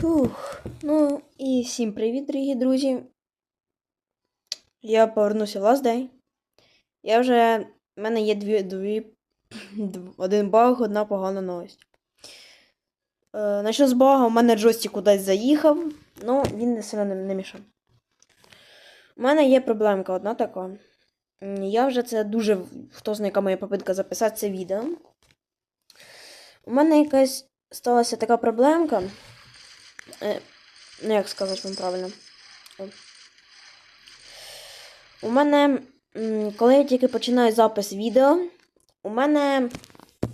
Фух. Ну і всім привіт, дорогі друзі. Я повернувся в Last Day. Я вже. У мене є дві, дві, дв- один баг, одна погана новость. Е, Начну з бага, у мене Джості кудись заїхав, ну він не сильно не мішав. У мене є проблемка одна така. Я вже це дуже. Хто знає, яка моя попитка записати це відео. У мене якась сталася така проблемка. Е, ну, як сказати вам правильно. У мене, коли я тільки починаю запис відео, у мене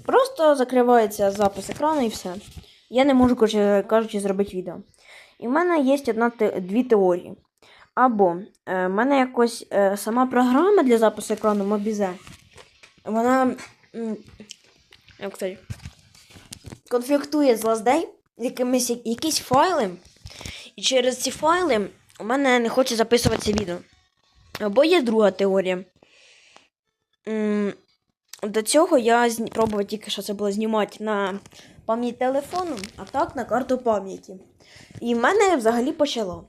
просто закривається запис екрану і все. Я не можу, кажучи, зробити відео. І в мене є одна дві теорії. Або е, в мене якось е, сама програма для запису екрану Mobize, вона. сказати, конфліктує з Last Day з якимись якісь файли. І через ці файли у мене не хоче записуватися відео. Або є друга теорія. До цього я пробував тільки що це було знімати на пам'ять телефону, а так на карту пам'яті. І в мене взагалі почало.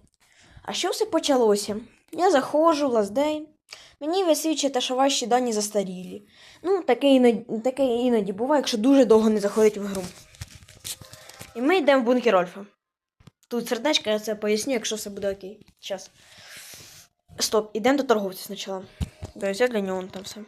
А що все почалося? Я заходжу в Last мені висвічує що ваші дані застарілі. Ну, таке іноді, таке іноді буває, якщо дуже довго не заходить в гру. І ми йдемо в бункер Ольфа. Тут сердечко, я це поясню, якщо все буде окей. Зараз. Стоп, ідемо до торговця спочатку. Да, я для нього там все.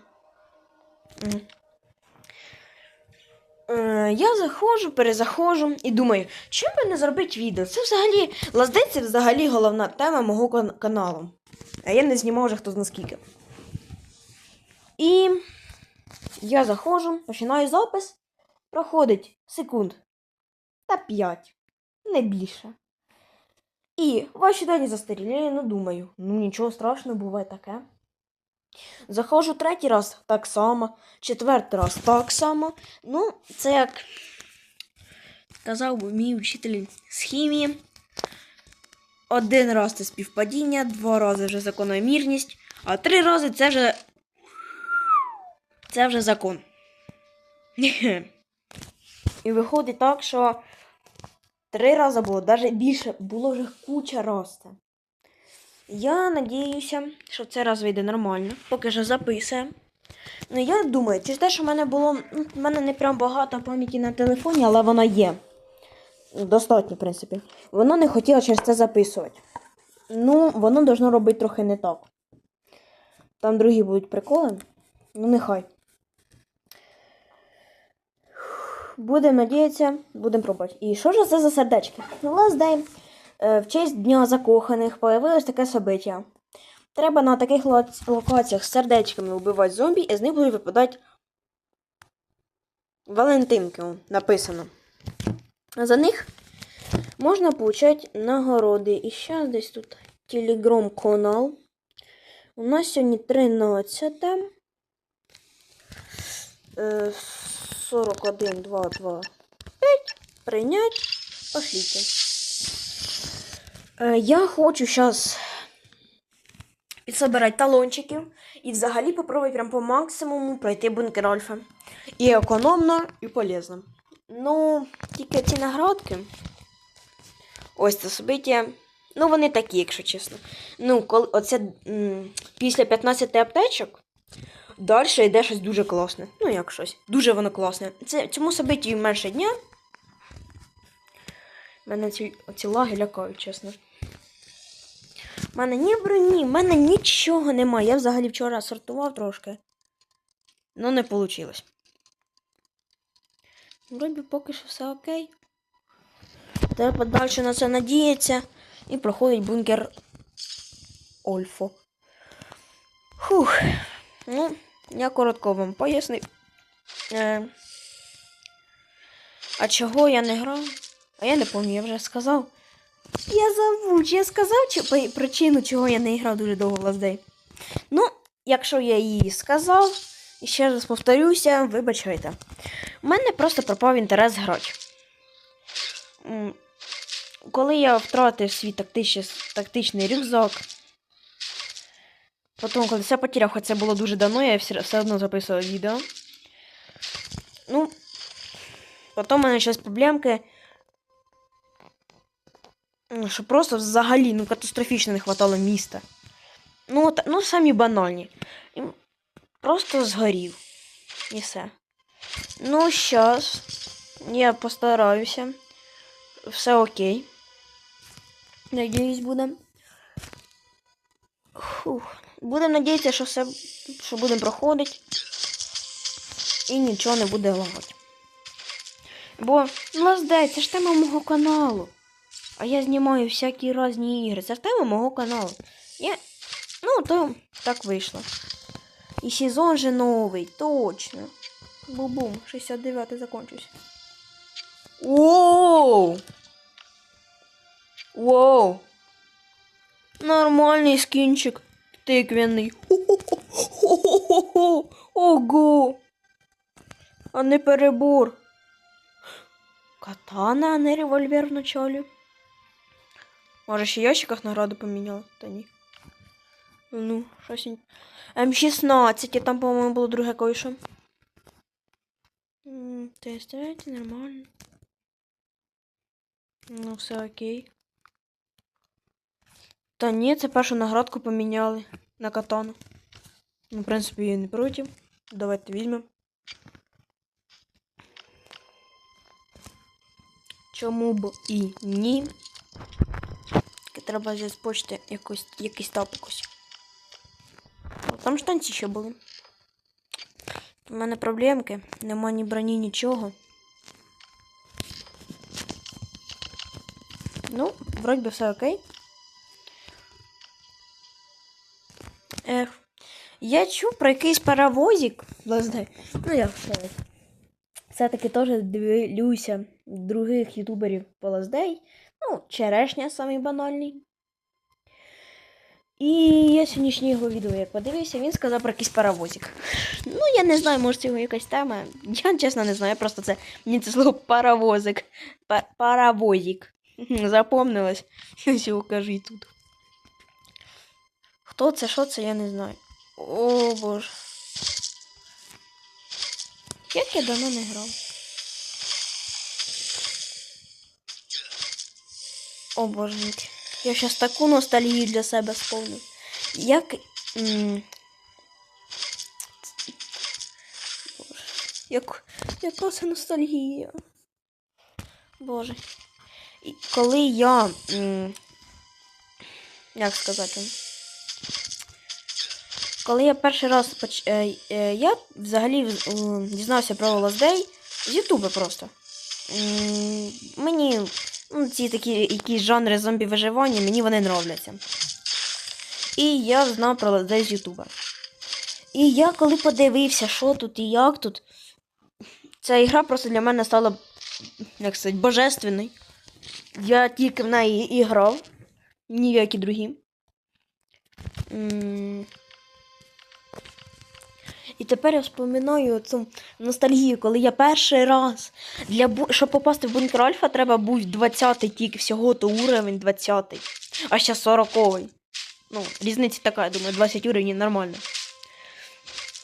Е, я заходжу, перезаходжу і думаю, чим би не зробити відео? Це взагалі. Лаздей це взагалі головна тема мого кан- каналу. А я не знімав вже хто зна скільки. І я заходжу, починаю запис. Проходить секунд та 5, не більше. І ваші дані застарілі, я не думаю. Ну нічого страшного, буває таке. Заходжу третій раз так само, четвертий раз так само. Ну, це як казав би мій вчитель з хімії. Один раз це співпадіння, два рази вже закономірність, а три рази це вже. Це вже закон. І виходить так, що три рази було, навіть більше, було вже куча росте. Я надіюся, що цей раз вийде нормально, поки що записуємо. Ну, я думаю, через те, що в мене було. ну, В мене не прям багато пам'яті на телефоні, але вона є. Достатньо, в принципі. Воно не хотіло через це записувати. Ну, воно должно робити трохи не так. Там другі будуть приколи. Ну, нехай. Будемо надіятися, будемо пробувати. І що ж це за сердечки? Ну, Last Day. Е, В честь Дня закоханих появилось таке собиття. Треба на таких локаціях з сердечками вбивати зомбі, і з них будуть випадати Валентинки. написано. За них можна получати нагороди. І зараз десь тут телеграм-канал. У нас сьогодні 13. Е, 41, 2, 2, 5. Прийнять. Пошліть. Е, Я хочу зараз підсобирати талончиків і взагалі попробувати прям по максимуму пройти бункер Альфа. І економно, і полезно. Ну, тільки ці наградки. Ось це собиття. Ну, вони такі, якщо чесно. Ну, коли оце після 15 аптечок. Далі йде щось дуже класне. Ну, як щось. Дуже воно класне. Це, цьому собитті менше дня. Мене ці, ці лаги лякають, чесно. У мене ні броні, в мене нічого немає. Я взагалі вчора сортував трошки. Ну, не вийшло. Вроді поки що все окей. Треба далі на це надіятися. І проходить бункер Ольфо. Фух. Ну, я коротко вам пояснив. Е, а чого я не грав? А я не пам'ятаю, я вже сказав. Я забув, я сказав чи, причину, чого я не грав дуже довго Last Day. Ну, якщо я її сказав, і ще раз повторюся, вибачайте. У мене просто пропав інтерес грати. Коли я втратив свій тактичний рюкзак, потім, коли все потеряв, хоч це було дуже давно, я все, одно записував відео. Ну, потім у мене щось проблемки. що просто взагалі ну, катастрофічно не хватало міста. Ну, от, ну самі банальні. Просто згорів. І все. Ну, щас. Я постараюся. Все окей. Надіюсь, буде. Фух. Будемо надіятися, що все, що будемо проходити. І нічого не буде лагати. Бо, Лаздей, це ж тема мого каналу. А я знімаю всякі різні ігри. Це ж тема мого каналу. Я... Ну, то так вийшло. І сезон же новий, точно. Бу-бум, 69-й закончився. Воу! Воу! Нормальний скінчик. Хо-хо-хо-хо-хо-хо! Ого! А не перебор. Катана, а не револьвер в началі. Може, ще ящиках награду поміняли? Та ні. Ну, щось. М16, і там, по-моєму, було друге кое-що. Тест нормально. Ну, все окей. Та ні, це першу наградку поміняли на катану. Ну, в принципі, я не проти. Давайте візьмемо. Чому б і ні? Треба вже з почти якось, якийсь тапок ось. Там штанці ще були. У мене проблемки. Нема ні броні, нічого. Ну, вроді би все окей. Я чув про якийсь паровозик. Власне, ну я все. Все-таки теж дивлюся других ютуберів по Лаздей. Ну, черешня самий банальний. І я сьогоднішнє його відео як подивився, він сказав про якийсь паровозик. Ну, я не знаю, може це його якась тема. Я чесно не знаю, просто це мені це слово паровозик. Па- паровозик. Запомнилось. Ось його кажу тут. Хто це, що це, я не знаю. О боже. Як я давно не грав. О боже. Я щас таку ностальгію для себе сповню. Як. Боже. Як... Яка це ностальгія? Боже. І коли я. Як сказати? Коли я перший раз поч... е, е, я взагалі дізнався про Day з Ютуба просто. Мені ну, ці такі якісь жанри зомбі виживання, мені вони нравляться. І я знав про Day з Ютуба. І я коли подивився, що тут і як тут, ця ігра просто для мене стала, як сказати, божественною. Я тільки в неї і грав, ніякі другі. І тепер я вспоминаю цю ностальгію, коли я перший раз для бу... щоб попасти в бункер Альфа, треба був 20-й тільки всього, то уровень 20-й. А ще 40-й. Ну, різниця така, я думаю, 20 уровнів нормально.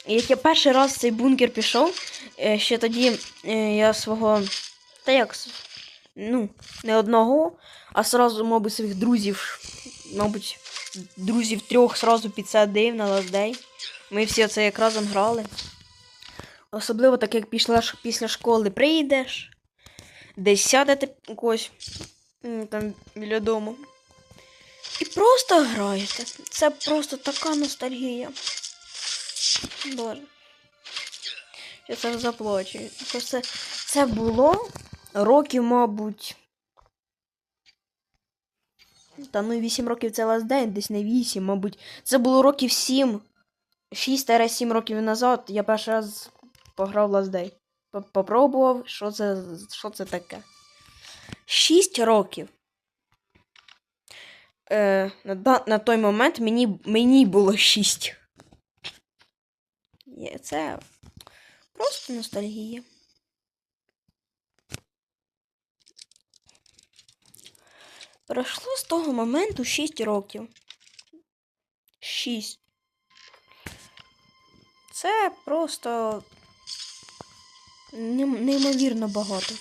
Як я перший раз в цей бункер пішов, е, ще тоді е, я свого. Та як? Ну, не одного, а сразу, мабуть, своїх друзів, мабуть, друзів трьох сразу підсадив на лаздей. Ми всі це як разом грали. Особливо так, як пішла після школи прийдеш, десь сядете когось там біля дому. І просто граєте. Це просто така ностальгія. Боже. Я це заплачу. Це, це було років, мабуть. Та ну 8 років це last day, десь не 8, мабуть. Це було років 7. 6-7 років назад я перший раз пограв Last Day. Попробував, що це, що це таке. 6 років. Е, на, на той момент мені, мені було 6. Це просто ностальгія. Пройшло з того моменту 6 років. 6. Це просто неймовірно багато.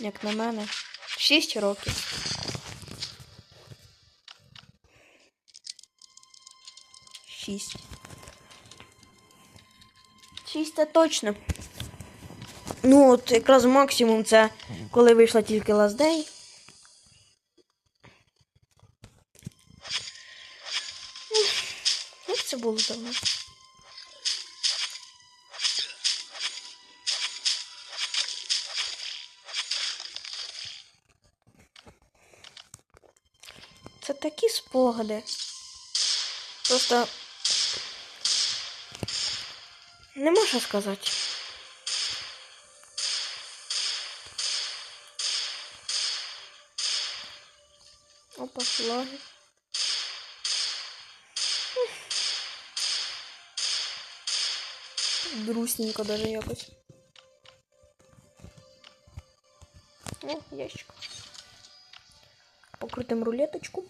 Як на мене. 6 років. Шість. Шість це точно. Ну, от якраз максимум це коли вийшла тільки Last Day. Як це було давно? Спогади. Просто не можу сказати. Опа, лаги. Грустненько даже якось. О, ящик. Покрутим рулеточку.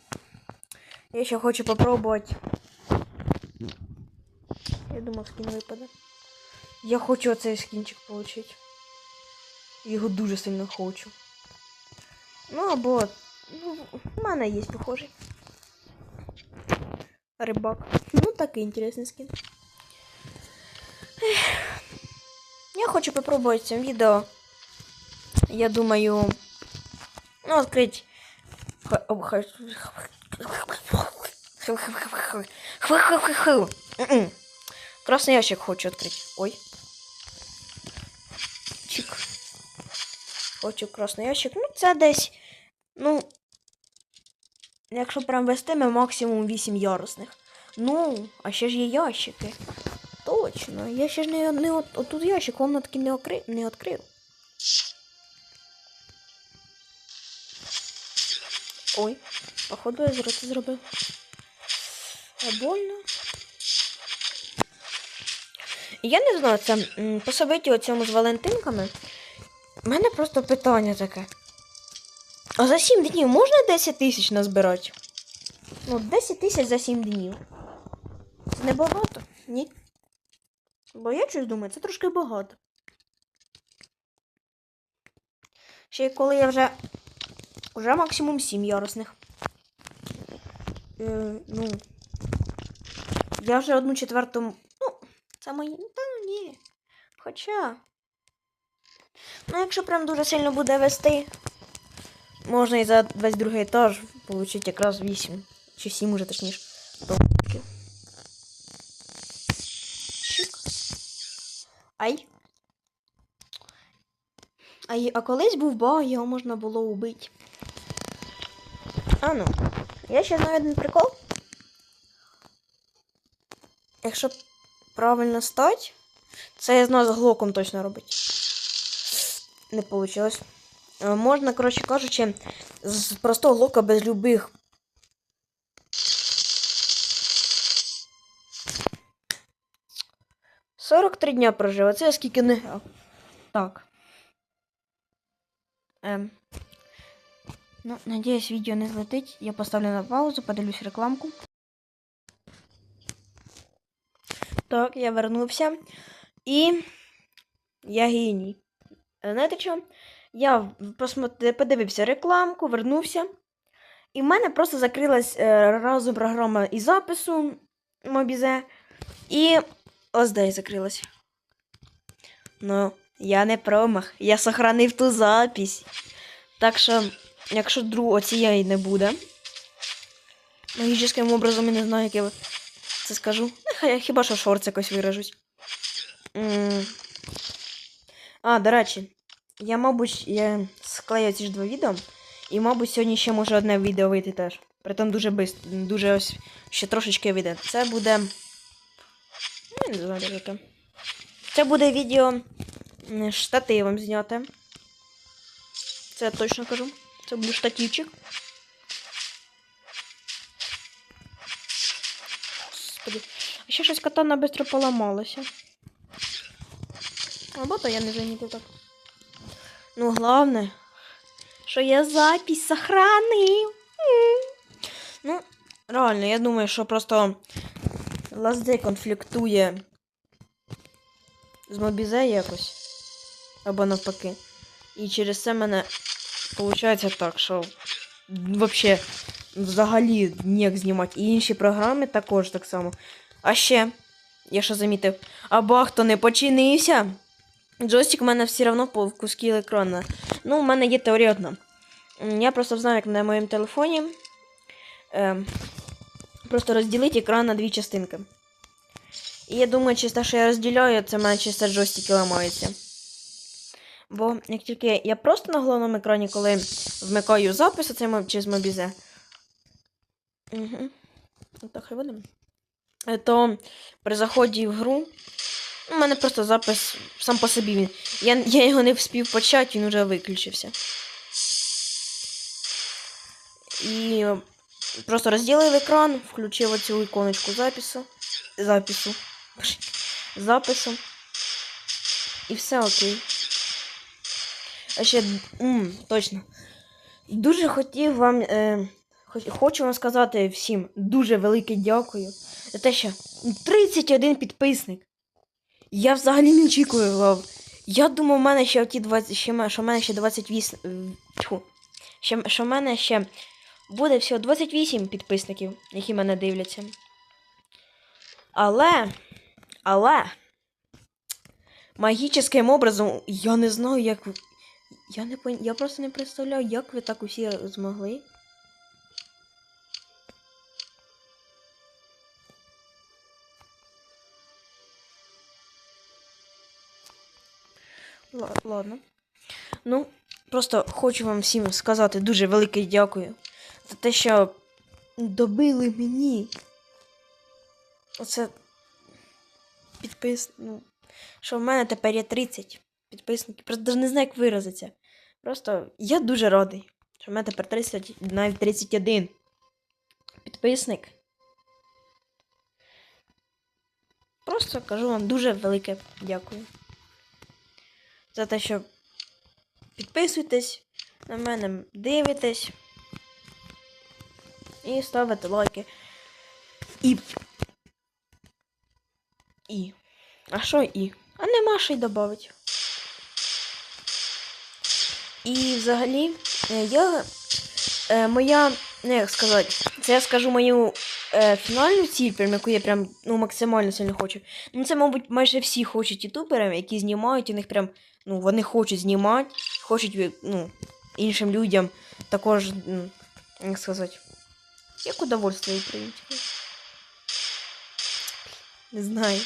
Я ще хочу попробувати. Я думав, скін випаде. Я хочу оцей скінчик получить. Його дуже сильно хочу. Ну або. Ну, в мене є похожий. Рибак. Ну, такий інтересний скін. Ех. Я хочу попробувати в цьому відео. Я думаю. Ну, відкрити. Х- об- х- М-м. Красный ящик хочу открыть. Ой. Чик. Хочу красний ящик. Ну, це десь. Ну. Якщо прям вестиме, максимум 8 ярусних. Ну, а ще ж є ящики. Точно. Я ще ж не, не от, отут ящик, вам таки не, окри, не відкрив. Ой, походу я це зробив. Больно. Я не знаю, це по собиті оцьому з Валентинками. У мене просто питання таке. А за 7 днів можна 10 тисяч назбирати? Ну, 10 тисяч за 7 днів. Це небагато, ні? Бо я щось думаю, це трошки багато. Ще коли я вже. Уже максимум 7 ярусних. Е, ну. Я вже одну четверту. Ну, це мої. Та ні. Хоча. Ну, якщо прям дуже сильно буде вести, можна і за весь другий етаж отримати якраз 8. Чи 7 уже точніше. Чик. Ай. А, а колись був баг, його можна було убити. А ну. Я ще знаю один прикол. Якщо правильно стать, це я знаю з глоком точно робить. Не вийшло. Можна, коротше кажучи, з простого глока без любих. Сорок три дня прожив, це я скільки не грав. Так. Ем. Ну, надіюсь, відео не злетить. Я поставлю на паузу, подивлюсь рекламку. Так, я вернувся. І я геній. Е, Знаєте що? Я подивився рекламку, вернувся. І в мене просто закрилась е, разом програма і запису Мобізе. І ОСД закрилась. Ну, я не промах. Я сохранив ту запись. Так що, якщо другого цієї не буде. Магічним образом я не знаю, як я це скажу. Хіба що шорт якось виражусь. А, до речі, я, мабуть, я склею ці ж два відео. І, мабуть, сьогодні ще може одне відео вийти теж. Притом дуже бис... дуже ось ще трошечки вийде. Це буде. Ну, не знаю, яке. Це буде відео штативом зняте. Це я точно кажу. Це буде штативчик. Ще щось катана швидко поламалося. Або то я не замітив так. Ну, головне, що я запись сохранив. Ну, реально, я думаю, що просто Лаздей конфліктує з Мобізе якось. Або навпаки. І через це мене виходить так, що взагалі взагалі ніяк знімати. І інші програми також так само. А ще, я що замітив, а бахто не починився. Джойстик у мене все одно по куски екрана. Ну, у мене є теорія одна. Я просто знаю, як на моєму телефоні. Е, просто розділити екран на дві частинки. І я думаю, через що я розділяю, це в мене чисто джойстики ламаються. Бо як тільки я просто на головному екрані, коли вмикаю запис мо- через мобізе. Угу. Так, хай будемо. Е, То при заході в гру. У мене просто запис сам по собі. Він. Я, я його не вспів почати, він вже виключився. І просто розділив екран, включив оцю іконочку запису. Запису. Запису. І все окей. А ще, м, точно. Дуже хотів вам. Е, хоч- хочу вам сказати всім дуже велике дякую за те, що 31 підписник. Я взагалі не очікував. Я думав, в мене ще ті 20, ще, що в мене ще 28. е. Ще, що в мене ще буде всього 28 підписників, які мене дивляться. Але. Але. Магічним образом, я не знаю, як. ви- Я не пон... Я просто не представляю, як ви так усі змогли. Ладно. Ну, просто хочу вам всім сказати дуже велике дякую за те, що добили мені. Оце підпис. Ну, що в мене тепер є 30 підписників. Просто навіть не знаю, як виразитися. Просто я дуже радий, що в мене тепер 30, навіть 31 підписник. Просто кажу вам дуже велике дякую. За те, що підписуйтесь на мене, дивитесь і ставите лайки. І. І. А що і? А нема що й додати. І взагалі, е, я. Е, моя. Ну, як сказати, це я скажу мою е, фінальну ціль, прям яку я прям ну, максимально сильно хочу. Ну, це, мабуть, майже всі хочуть ютуберам, які знімають, у них прям. Ну, вони хочуть знімати, хочуть е, ну, іншим людям також, ну, як сказати, як удовольствие українське. Не знаю.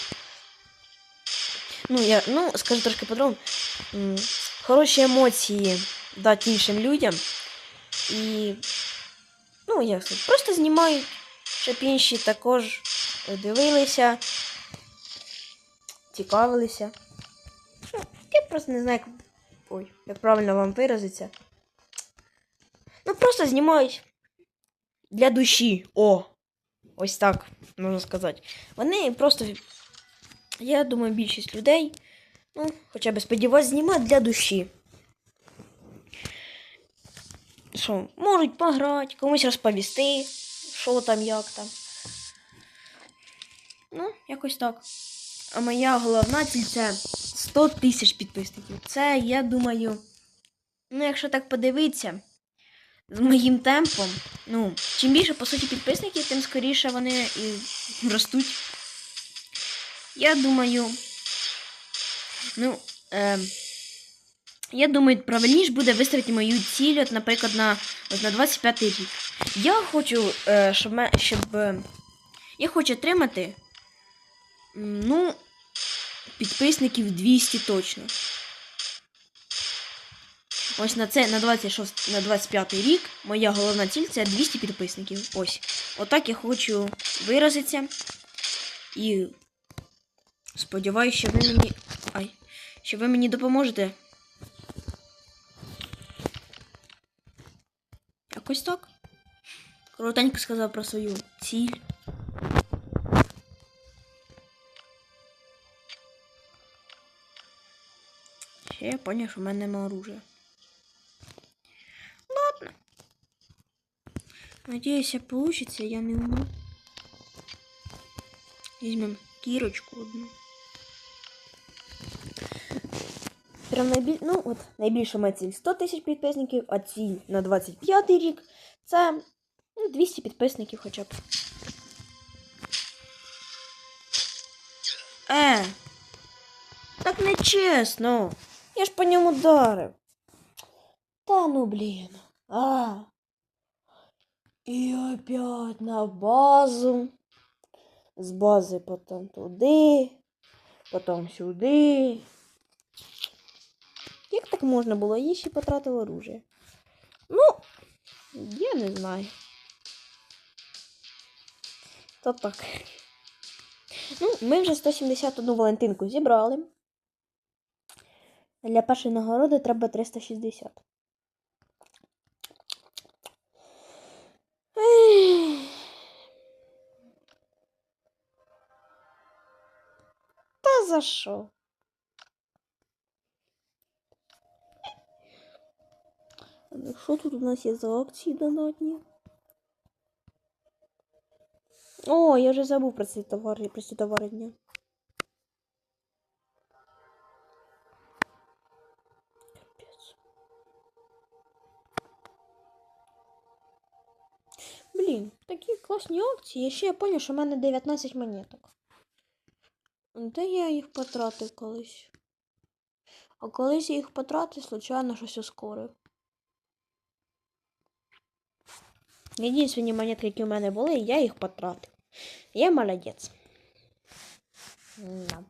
Ну, я, ну, скажу трошки по-другому. Хороші емоції дати іншим людям. І. Ну, як сказати, просто знімають, щоб інші також дивилися, цікавилися. Я просто не знаю, як. Ой, як правильно вам виразиться. Ну, просто знімають для душі. О! Ось так, можна сказати. Вони просто. Я думаю, більшість людей. Ну, хоча б сподіваюсь, знімають для душі. Що, можуть пограти, комусь розповісти, що там, як там. Ну, якось так. А моя головна ціль це 100 тисяч підписників. Це, я думаю, ну, якщо так подивитися, з моїм темпом, ну, чим більше, по суті, підписників, тим скоріше вони і ростуть. Я думаю. Ну, е, я думаю, правильніше буде виставити мою ціль, от, наприклад, на, от, на 25 рік. Я хочу, е, щоб, щоб я хочу отримати, ну, підписників 200 точно. Ось на це на 26, на 25 рік моя головна ціль це 200 підписників. Ось. Отак я хочу виразитися. І сподіваюся, що ви мені. Ай, що ви мені допоможете. Якось так. Коротенько сказав про свою ціль. Ще я поняв, що в мене нема оружия. Ладно. Надеюсь, получится, я не умру. Візьмем кірочку одну. Прям найбіль... ну, от, найбільша моя ціль 100 тисяч підписників, а ціль на 25 рік це ну, 200 підписників хоча б. Е. Так нечесно. Я ж по ньому вдарив. Та ну блін. А. І опять на базу. З бази потім туди, потім сюди. Як так можна було? Я ще потратив оружие. Ну, я не знаю. То так. Ну, ми вже 171 Валентинку зібрали. Для першої нагороди треба 360. Ех. Та за що? Що тут у нас є за акції донатні? О, я вже забув про ці товари, про ці товари дня. Блін, такі класні акції. Ще я поняв, що в мене 19 монеток. Де я їх потратив колись? А колись я їх потратив, случайно щось ускорив. Єдині монетки, які у мене були, я їх потратив. Я молодець. Да.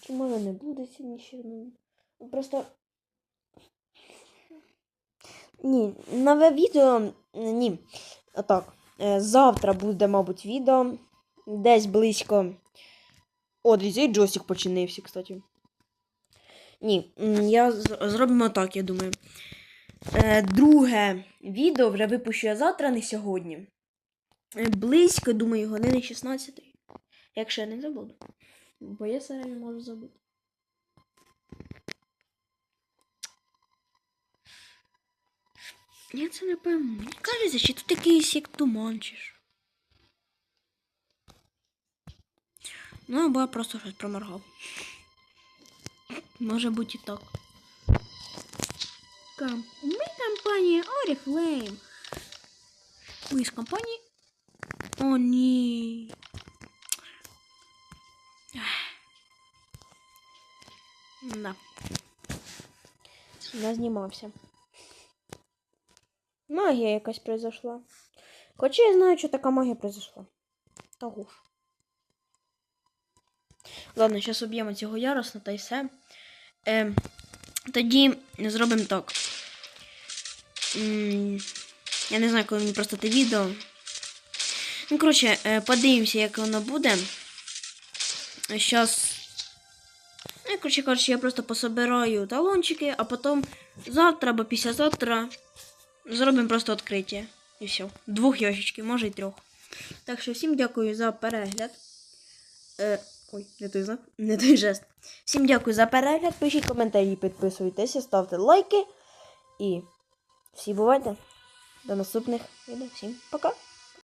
Чи може не буде сьогодні ще? Просто. Ні, нове відео. Ні. Отак. Е, Завтра буде, мабуть, відео. Десь близько. О, дивіться, і джойстик починився, кстати. Ні, я зробимо так, я думаю. Е, друге відео вже випущу я завтра, не сьогодні. Е, Близько, думаю, години 16. Якщо я не забуду. Бо я все можу забути. Я це не пойму. Мені кажеться, чи тут якийсь як туман чи що. Ну, або я просто щось проморгав. Може бути і так. Ми компанія Oriflame. Ви з компанії? О, ні. Да. Я знімався. Магія якась произошла. Хоча я знаю, що така магія произошла. Того ж. Ладно, зараз об'ємо цього яросна та й все. Е, тоді зробимо так. М, Я не знаю, коли мені просто те відео. Ну, коротше, е, подивимося, як воно буде. Зараз. Ну, коротше кажучи, я просто пособираю талончики, а потім завтра або післязавтра зробимо просто відкриття. І все. Двох ящичків, може й трьох. Так що всім дякую за перегляд. Е, ой, не той знак, не той жест. Всім дякую за перегляд. Пишіть коментарі, підписуйтесь, ставте лайки. І всі бувайте. До наступних відео. Всім пока!